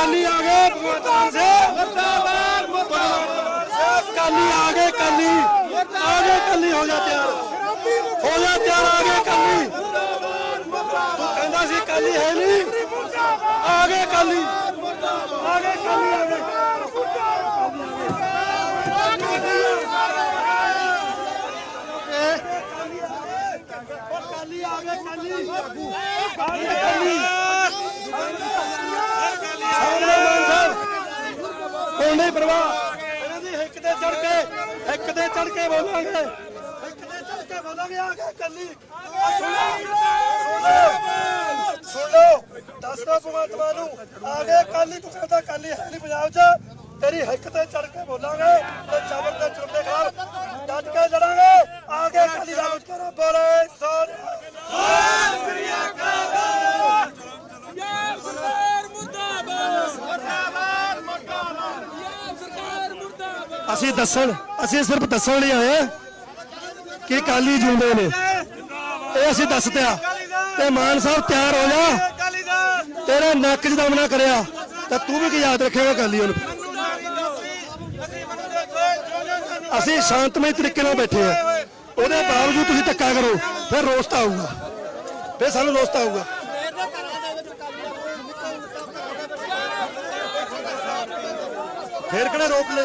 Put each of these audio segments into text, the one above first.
ਕਾਲੀ ਆ ਗਏ। ਭਗਵੰਤ ਮਾਨ ਸਾਹਿਬ ਮੁਰਦਾਬਾਦ ਕਾਲੀ ਆ ਗਏ ਕਾਲੀ ਆ ਗਏ ਕਾਲੀ ਹੋ ਜਾ ਤਿਆਰ। ਹੋ ਜਾ ਤਿਆਰ, ਆ ਗਏ ਕਾਲੀ ਕਹਿੰਦਾ ਸੀ ਕਾਲੀ ਹੈ ਨਹੀਂ। ਆ ਗਏ ਕਾਲੀ ਆ ਗਏ ਕਾਲੀ ਆ ਗਏ। ਕਾਲੀ ਆ ਗਏ। ਕਾਲੀ ਆ ਗਏ ਕਾਲੀ ਸਾਹਮਣੇ ਮਾਨ ਸਾਹਿਬ ਕੋਈ ਨਹੀਂ ਪਰਵਾਹ ਇਹਨਾਂ ਦੀ ਹਿੱਕ ਤੇ ਚੜ ਕੇ ਹਿੱਕ ਤੇ ਚੜ ਕੇ ਬੋਲਾਂਗੇ। ਹਿੱਕ ਤੇ ਚੜ ਕੇ ਬੋਲਾਂਗੇ, ਆ ਕੇ ਕੱਲੀ। ਸੁਣ। ਲਓ ਸੁਣ। ਲਓ ਦੱਸ ਆ ਗਏ ਕੱਲੀ, ਤੂੰ ਕਹਿੰਦਾ ਕੱਲੀ ਹੈ ਨਹੀਂ ਪੰਜਾਬ 'ਚ। ਤੇਰੀ ਹਿੱਕ ਤੇ ਚੜ ਕੇ ਬੋਲਾਂਗੇ ਤੇ ਜ਼ਬਰ ਤੇ ਜ਼ੁਲਮ ਦੇ ਡਟ ਕੇ ਲੜਾਂਗੇ। ਆ ਕੇ ਕੱਲੀ ਦਾ ਕੁਝ ਕਰੋ ਬੋਲੇ ਸੋਨ ਪੰਜਾਬ ਸਰਕਾਰ ਮੁਰਦਾਬਾਦ ਮੁਰਦਾਬਾਦ ਮੁਰਦਾਬਾਦ ਪੰਜਾਬ ਸਰਕਾਰ ਮੁਰਦਾਬਾਦ ਅਸੀਂ ਦੱਸਣ, ਅਸੀਂ ਸਿਰਫ ਦੱਸਣ ਲਈ ਆਏ ਹਾਂ ਕਿ ਕਾਲੀ ਜਿਉਂਦੇ ਨੇ। ਇਹ ਅਸੀਂ ਦੱਸਦਿਆ ਤੇ ਮਾਨ ਸਾਹਿਬ ਤਿਆਰ ਹੋ ਜਾ। ਤੇਰੇ ਨੱਕ 'ਚ ਦਮਨਾ ਕਰਿਆ। ਤਾਂ ਤੂੰ ਵੀ ਕੀ ਯਾਦ ਰੱਖੇਗਾ ਕਾਲੀ ਉਹਨੂੰ ਅਸੀਂ ਸ਼ਾਂਤਮਈ ਤਰੀਕੇ ਨਾਲ ਬੈਠੇ ਆ। ਉਹਦੇ ਬਾਵਜੂਦ ਤੁਸੀਂ ਧੱਕਾ ਕਰੋ, ਫਿਰ ਰੋਸ ਤਾਂ ਆਊਗਾ। ਫਿਰ ਸਾਨੂੰ ਰੋਸਤਾ ਆਊਗਾ। ਫਿਰ ਕਿਹੜਾ ਰੋਕ ਲੈ?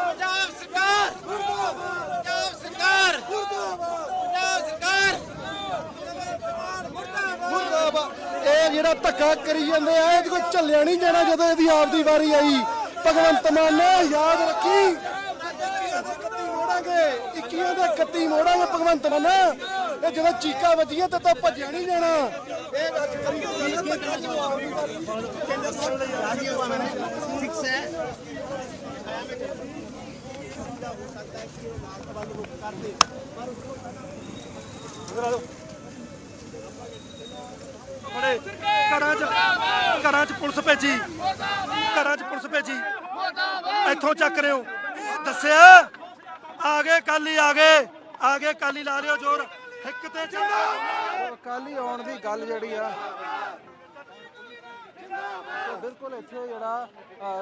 ਪੰਜਾਬ ਸਰਕਾਰ ਪੰਜਾਬ ਸਰਕਾਰ ਪੰਜਾਬ ਸਰਕਾਰ ਮੁਰਦਾਬਾਦ ਇਹ ਜਿਹੜਾ ਧੱਕਾ ਕਰੀ ਜਾਂਦੇ ਆ ਇਹਦੇ ਕੋਲ ਝੱਲਿਆ ਨਹੀਂ ਜਾਣਾ ਜਦੋਂ ਇਹਦੀ ਆਪਦੀ ਵਾਰੀ ਆਈ। ਭਗਵੰਤ ਮਾਨ ਨੇ ਯਾਦ ਰੱਖੀ। 21 ਮੋੜਾਂਗੇ 21 ਦੇ 31 ਮੋੜਾਂਗੇ ਭਗਵੰਤ ਮਾਨ। ਇਹ ਜਦੋਂ ਚੀਕਾ ਵੱਜੀਆਂ ਤਾਂ ਤਾਂ ਭੱਜਿਆ ਨਹੀਂ ਜਾਣਾ। ਇਹ ਗੱਲ ਕਰੀ ਜਾਂਦੇ ਆ, ਧੱਕਾ ਜੋ ਆਪਦੀ ਵਾਰੀ ਬੜੇ ਘਰਾਂ 'ਚ ਘਰਾਂ 'ਚ ਪੁਲਿਸ ਭੇਜੀ। ਘਰਾਂ 'ਚ ਪੁਲਿਸ ਭੇਜੀ। ਇੱਥੋਂ ਚੱਕ ਰਹੇ ਹੋ। ਦੱਸਿਆ? ਆ ਗਏ ਕਾਲੀ ਆ ਗਏ। ਆ ਗਏ ਕਾਲੀ ਲਾ ਰਿਓ ਜ਼ੋਰ। ਹਿੱਕ ਤੇ ਚੱਲੋ ਕਾਲੀ ਆਉਣ ਦੀ ਗੱਲ ਜਿਹੜੀ ਆ ਬਿਲਕੁਲ ਇੱਥੇ ਜਿਹੜਾ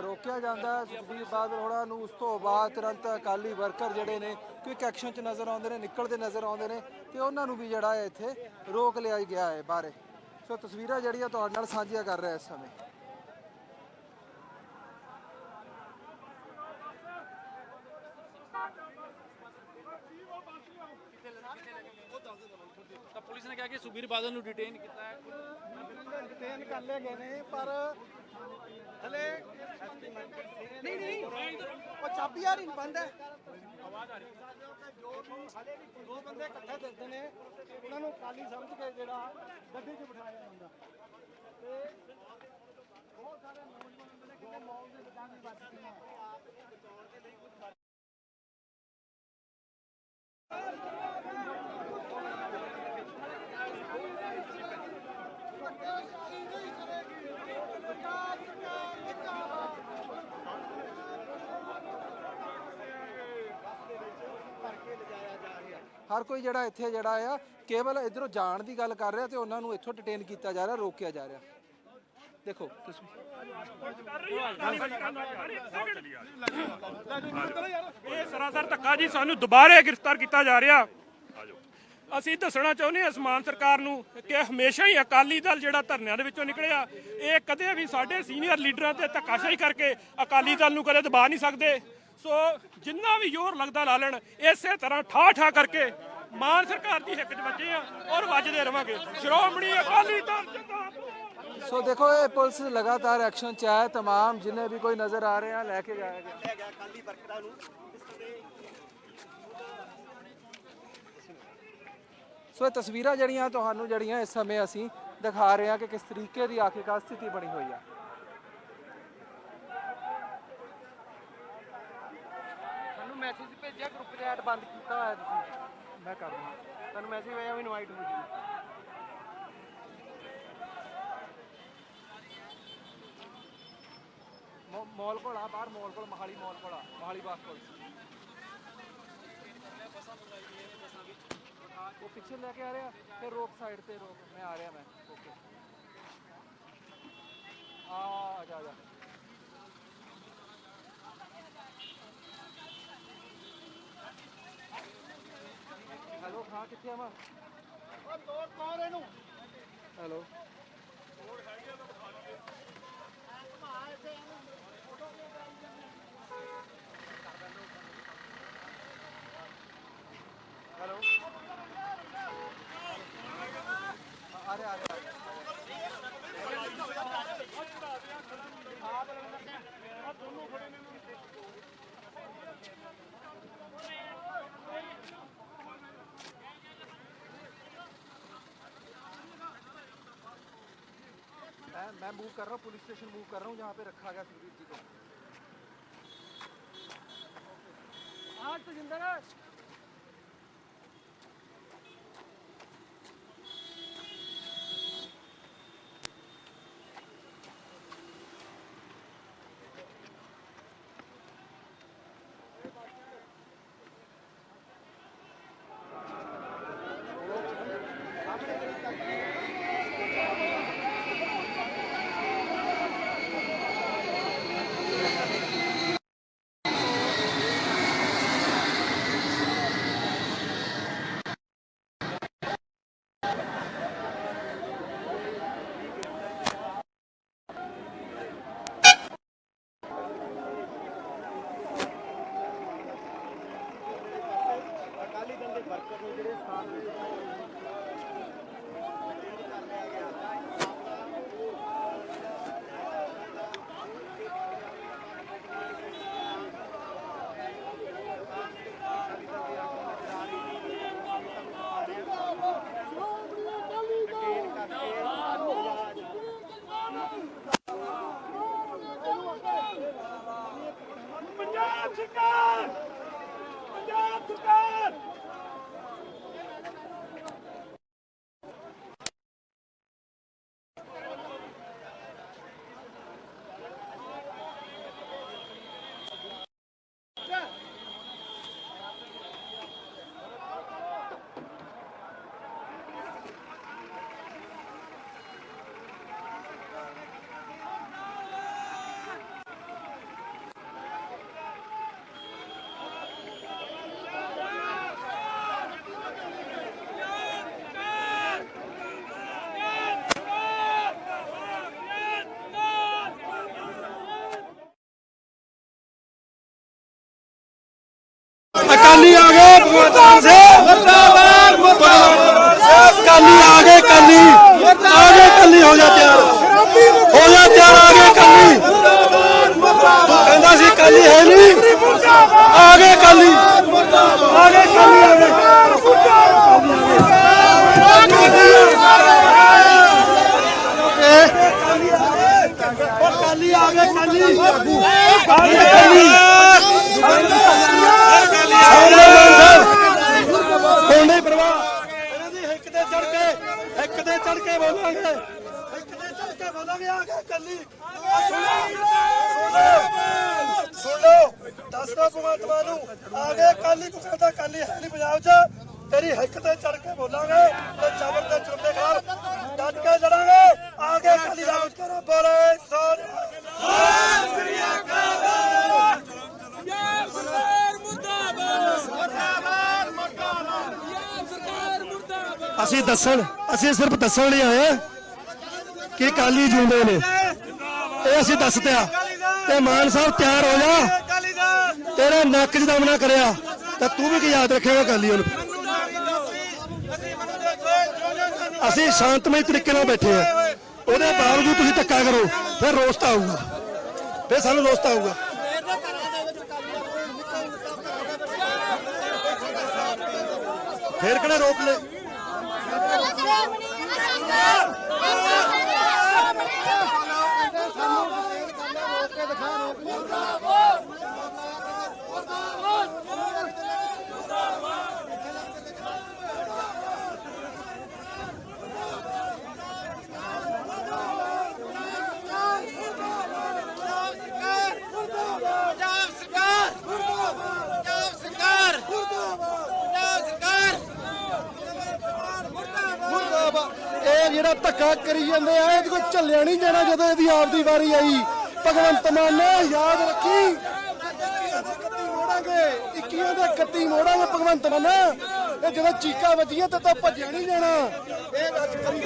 ਰੋਕਿਆ ਜਾਂਦਾ। ਸੁਖਬੀਰ ਬਾਦਲ ਹੋਣਾ ਨੂੰ ਉਸ ਤੋਂ ਬਾਅਦ ਤੁਰੰਤ ਅਕਾਲੀ ਵਰਕਰ ਜਿਹੜੇ ਨੇ ਕੁਇਕ ਐਕਸ਼ਨ 'ਚ ਨਜ਼ਰ ਆਉਂਦੇ ਨੇ, ਨਿਕਲਦੇ ਨਜ਼ਰ ਆਉਂਦੇ ਨੇ ਤੇ ਉਹਨਾਂ ਨੂੰ ਵੀ ਜਿਹੜਾ ਇੱਥੇ ਰੋਕ ਲਿਆ ਗਿਆ ਹੈ ਬਾਰੇ ਸੋ ਤਸਵੀਰਾਂ ਜਿਹੜੀਆਂ ਤੁਹਾਡੇ ਨਾਲ ਸਾਂਝੀਆਂ ਕਰ ਰਿਹਾ ਇਸ ਸਮੇਂ। ਤਾਂ ਪੁਲਿਸ ਨੇ ਕਿਹਾ ਕਿ ਸੁਬੀਰ ਬਾਦਲ ਨੂੰ ਡਿਟੇਨ ਕੀਤਾ ਹੈ। ਡਿਟੇਨ ਕਰ ਲਏ ਗਏ ਨੇ, ਪਰ ਹਲੇ ਨਹੀਂ ਨਹੀਂ। ਉਹ ਚਾਬੀ ਆ ਰਹੀ, ਬੰਦ ਹੈ। ਆਵਾਜ਼ ਆ ਰਹੀ ਜੋ ਹਲੇ ਵੀ ਦੋ ਬੰਦੇ ਇਕੱਠੇ ਦਿਖਦੇ ਨੇ, ਉਹਨਾਂ ਨੂੰ ਕਾਲੀ ਸਮਝ ਕੇ ਜਿਹੜਾ ਗੱਡੀ 'ਚ ਬਿਠਾਇਆ ਜਾਂਦਾ। ਤੇ ਬਹੁਤ ਸਾਰੇ ਨੌਜਵਾਨ ਨੇ ਕਿਤੇ ਮੌਲ ਦੇ ਦੁਕਾਨ ਵੀ ਵੱਜ ਗਈਆਂ ਹਰ ਕੋਈ ਜਿਹੜਾ ਇੱਥੇ ਜਿਹੜਾ ਆ, ਕੇਵਲ ਇਧਰੋਂ ਜਾਣ ਦੀ ਗੱਲ ਕਰ ਰਿਹਾ ਤੇ ਉਹਨਾਂ ਨੂੰ ਇੱਥੋਂ ਡਿਟੇਨ ਕੀਤਾ ਜਾ ਰਿਹਾ, ਰੋਕਿਆ ਜਾ ਰਿਹਾ। ਦੇਖੋ, ਤੁਸੀਂ ਇਹ ਸਰਾਸਰ ਧੱਕਾ ਜੀ, ਸਾਨੂੰ ਦੁਬਾਰੇ ਗ੍ਰਿਫਤਾਰ ਕੀਤਾ ਜਾ ਰਿਹਾ। ਅਸੀਂ ਦੱਸਣਾ ਚਾਹੁੰਦੇ ਹਾਂ ਅਸਮਾਨ ਸਰਕਾਰ ਨੂੰ ਕਿ ਹਮੇਸ਼ਾ ਹੀ ਅਕਾਲੀ ਦਲ ਜਿਹੜਾ ਧਰਨਿਆਂ ਦੇ ਵਿੱਚੋਂ ਨਿਕਲਿਆ, ਇਹ ਕਦੇ ਵੀ ਸਾਡੇ ਸੀਨੀਅਰ ਲੀਡਰਾਂ ਤੇ ਧੱਕਾਸ਼ਾਹੀ ਕਰਕੇ ਅਕਾਲੀ ਦਲ ਨੂੰ ਕਦੇ ਦਬਾ ਨਹੀਂ ਸਕਦੇ। ਸੋ ਜਿੰਨਾ ਵੀ ਜ਼ੋਰ ਲੱਗਦਾ ਲਾ ਲੈਣ ਇਸੇ ਤਰ੍ਹਾਂ ਠਾ ਠਾ ਕਰਕੇ ਮਾਨ ਸਰਕਾਰ ਦੀ ਹਿੱਕ 'ਚ ਵੱਜੇ ਆ ਔਰ ਵੱਜਦੇ ਰਵਾਂਗੇ ਸ਼੍ਰੋਮਣੀ ਅਕਾਲੀ ਦਲ ਜਿੰਦਾਬਾਦ ਸੋ ਦੇਖੋ ਇਹ ਪੁਲਿਸ ਲਗਾਤਾਰ ਐਕਸ਼ਨ ਚ ਹੈ तमाम ਜਿੰਨੇ ਵੀ ਕੋਈ ਨਜ਼ਰ ਆ ਰਹੇ ਆ ਲੈ ਕੇ ਜਾਇਆ ਗਿਆ ਸੋ ਇਹ ਤਸਵੀਰਾਂ ਜਿਹੜੀਆਂ ਤੁਹਾਨੂੰ ਜਿਹੜੀਆਂ ਇਸ ਸਮੇਂ ਅਸੀਂ ਦਿਖਾ ਰਹੇ ਹਾਂ ਕਿ ਕਿਸ ਤਰੀਕੇ ਦੀ ਆਖਿਰਕਾਰ ਸਥਿਤੀ ਬਣੀ ਹੋਈ ਆ ਭੇਜਿਆ ਗਰੁੱਪ ਦੇ ਐਡ ਬੰਦ ਕੀਤਾ ਹੋਇਆ ਤੁਸੀਂ? ਮੈਂ ਕਰ ਦੂੰ ਤੁਹਾਨੂੰ ਮੈਸੇਜ ਆਇਆ ਵੀ ਇਨਵਾਈਟ ਹੋ ਜੀ ਮੌਲ ਕੋਲ ਆ ਬਾਹਰ ਮੌਲ ਕੋਲ ਮਹਾਲੀ ਮੌਲ ਕੋਲ ਆ ਮਹਾਲੀ ਬਾਸ ਕੋਲ। ਉਹ ਪਿੱਛੇ ਲੈ ਕੇ ਆ ਰਿਹਾ ਫਿਰ ਰੋਕ ਸਾਈਡ ਤੇ ਰੋਕ ਮੈਂ ਆ ਰਿਹਾ ਮੈਂ। ਓਕੇ ਆ ਆ ਜਾ ਆ ਜਾ ਹੈਲੋ ਹਾਂ ਕਿੱਥੇ ਆ ਮੈਂ? ਉਹ ਤੋੜ ਤੋੜ ਇਹਨੂੰ। ਹੈਲੋ। ਹੈਲੋ ਆ ਰਿਹਾ ਆ ਰਿਹਾ मैं मैं मूव कर रहा हूँ पुलिस स्टेशन मूव कर रहा हूँ जहाँ पे रखा गया सुखबीर जी को आज तो जिंदा ਕਾਲੀ ਆ ਗਏ। ਭਗਵੰਤ ਸਿੰਘ ਮੁਰਦਾਬਾਦ ਮੁਰਦਾਬਾਦ ਅਕਾਲੀ ਆ ਗਏ ਕਾਲੀ ਆ ਗਏ ਕਾਲੀ ਹੋ ਜਾ ਤਿਆਰ। ਹੋ ਜਾ ਤਿਆਰ, ਆ ਗਏ ਕਾਲੀ ਕਹਿੰਦਾ ਸੀ ਕਾਲੀ ਹੈ ਨਹੀਂ। ਆ ਗਏ ਕਾਲੀ ਆ ਗਏ ਕਾਲੀ ਆ ਗਏ ਉਹ ਕਾਲੀ ਆ ਗਏ ਕਾਲੀ ਆ ਗਏ ਕਾਲੀ ਸਾਹਮਣੇ ਮਾਨ ਸਾਹਿਬ ਹੁਣ ਨਹੀਂ ਪਰਵਾਹ ਇਹਨਾਂ ਦੀ ਹਿੱਕ ਤੇ ਚੜ ਕੇ ਹਿੱਕ ਤੇ ਚੜ ਕੇ ਬੋਲਾਂਗੇ ਹਿੱਕ ਤੇ ਚੜ ਕੇ ਬੋਲਾਂਗੇ ਆ ਕੇ ਕੱਲੀ ਸੁਣ ਲਓ ਸੁਣ ਲਓ ਦੱਸ ਦੋ ਭਗਵੰਤ ਮਾਨ ਨੂੰ ਆ ਗਏ ਕਾਲੀ ਕੋ ਕਹਿੰਦਾ ਕਾਲੀ ਹੈ ਨਹੀਂ ਪੰਜਾਬ 'ਚ। ਤੇਰੀ ਹਿੱਕ ਤੇ ਚੜ ਕੇ ਬੋਲਾਂਗੇ ਤੇ ਜ਼ਬਰ ਤੇ ਜੁਰਮੇ ਖਿਲਾਫ ਡਟ ਕੇ ਲੜਾਂਗੇ। ਆ ਗਏ ਕਾਲੀ ਦਾ ਕਰੋ ਬੋਲੇ ਸੋਨ ਪੰਜਾਬ ਸਰਕਾਰ ਮੁਰਦਾਬਾਦ। ਮੁਰਦਾਬਾਦ ਮੁਰਦਾਬਾਦ। ਪੰਜਾਬ ਸਰਕਾਰ ਮੁਰਦਾਬਾਦ। ਅਸੀਂ ਦੱਸਣ ਅਸੀਂ ਸਿਰਫ ਦੱਸਣ ਲਈ ਆਏ ਕਿ ਕਾਲੀ ਜਿਉਂਦੇ ਨੇ। ਇਹ ਅਸੀਂ ਦੱਸਦੇ ਆ ਤੇ ਮਾਨ ਸਾਹਿਬ ਤਿਆਰ ਹੋ ਜਾ। ਤੇਰੇ ਨੱਕ 'ਚ ਦਮ ਕਰਿਆ, ਤਾਂ ਤੂੰ ਵੀ ਕੀ ਯਾਦ ਰੱਖੇਗਾ ਕਾਲੀ ਨੂੰ ਅਸੀਂ ਸ਼ਾਂਤਮਈ ਤਰੀਕੇ ਨਾਲ ਬੈਠੇ ਆ ਉਹਦੇ ਬਾਵਜੂਦ ਤੁਸੀਂ ਧੱਕਾ ਕਰੋ, ਫਿਰ ਰੋਸਤਾ ਆਊਗਾ। ਫਿਰ ਸਾਨੂੰ ਰੋਸਤਾ ਆਊਗਾ। ਫਿਰ ਕਿਹੜਾ ਰੋਕ ਲੈ? ਜਿਹੜਾ ਧੱਕਾ ਕਰੀ ਜਾਂਦੇ ਆ। ਇਹਦੇ ਕੋਲ ਝੱਲਿਆ ਨਹੀਂ ਜਾਣਾ ਜਦੋਂ ਇਹਦੀ ਆਪਦੀ ਵਾਰੀ ਆਈ। ਭਗਵੰਤ ਮਾਨ ਨੇ ਯਾਦ ਰੱਖੀ। 21 ਦੇ 31 ਮੋੜਾਂਗੇ 21 ਦੇ 31 ਮੋੜਾਂਗੇ ਭਗਵੰਤ ਮਾਨ। ਇਹ ਜਦੋਂ ਚੀਕਾ ਵੱਜੀਆਂ ਤਾਂ ਤਾਂ ਭੱਜਿਆ ਨਹੀਂ ਜਾਣਾ। ਇਹ ਗੱਲ ਕਰੀ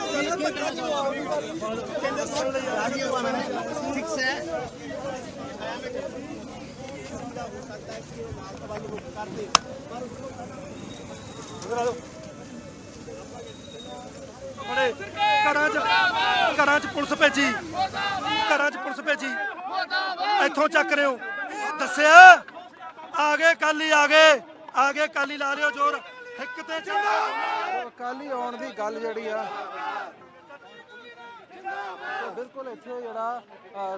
ਬੜੇ ਘਰਾਂ 'ਚ ਘਰਾਂ 'ਚ ਪੁਲਿਸ ਭੇਜੀ। ਘਰਾਂ 'ਚ ਪੁਲਿਸ ਭੇਜੀ। ਇੱਥੋਂ ਚੱਕ ਰਿਓ ਦੱਸਿਆ? ਆ ਗਏ ਕੱਲ ਹੀ ਆ ਗਏ। ਆ ਗਏ ਕੱਲ ਹੀ ਲਾ ਲਿਓ ਜ਼ੋਰ। ਹਿੱਕ ਤੇ ਚੱਲੋ ਅਕਾਲੀ ਆਉਣ ਦੀ ਗੱਲ ਜਿਹੜੀ ਆ ਬਿਲਕੁਲ ਇੱਥੇ ਜਿਹੜਾ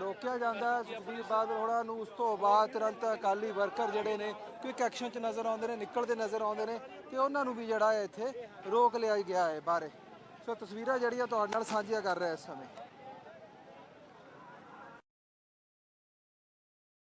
ਰੋਕਿਆ ਜਾਂਦਾ ਹੈ। ਸੁਖਬੀਰ ਬਾਦਲ ਹੋਣਾ ਨੂੰ ਉਸ ਤੋਂ ਬਾਅਦ ਤੁਰੰਤ ਅਕਾਲੀ ਵਰਕਰ ਜਿਹੜੇ ਨੇ ਕੁਇਕ ਐਕਸ਼ਨ 'ਚ ਨਜ਼ਰ ਆਉਂਦੇ ਨੇ, ਨਿਕਲਦੇ ਨਜ਼ਰ ਆਉਂਦੇ ਨੇ ਤੇ ਉਹਨਾਂ ਨੂੰ ਵੀ ਜਿਹੜਾ ਇੱਥੇ ਰੋਕ ਲਿਆ ਗਿਆ ਹੈ ਬਾਰੇ ਸੋ ਤਸਵੀਰਾਂ ਜਿਹੜੀਆਂ ਤੁਹਾਡੇ ਨਾਲ ਸਾਂਝੀਆਂ ਕਰ ਰਿਹਾ ਇਸ ਸਮੇਂ।